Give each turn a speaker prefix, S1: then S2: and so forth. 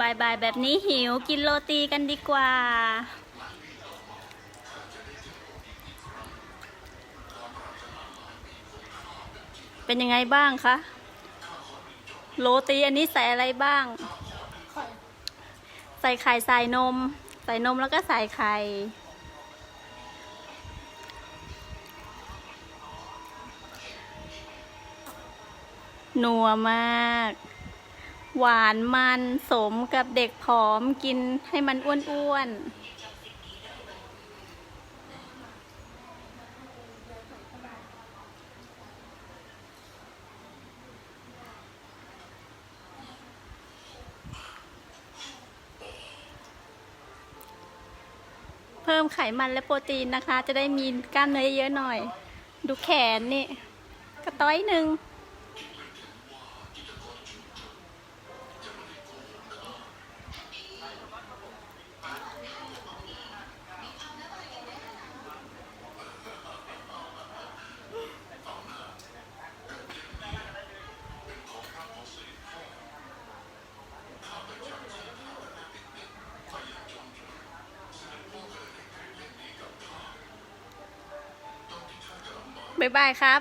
S1: บ่ายแบบนี้หิวกินโรตีกันดีกว่า เป็นยังไงบ้างคะ โรตีอันนี้ใส่อะไรบ้าง ใส่ไข่ใส่นม ใส่นมแล้วก็ใส่ไข่นัวมาก หวานมันสมกับเด็กผอมกินให้มันอ้วนๆ เพิ่มไขมันและโปรตีนนะคะ จะได้มีกล้ามเนื้อเยอะหน่อย ดูแขนนี่ กระต้อยหนึ่ง บ๊ายบายครับ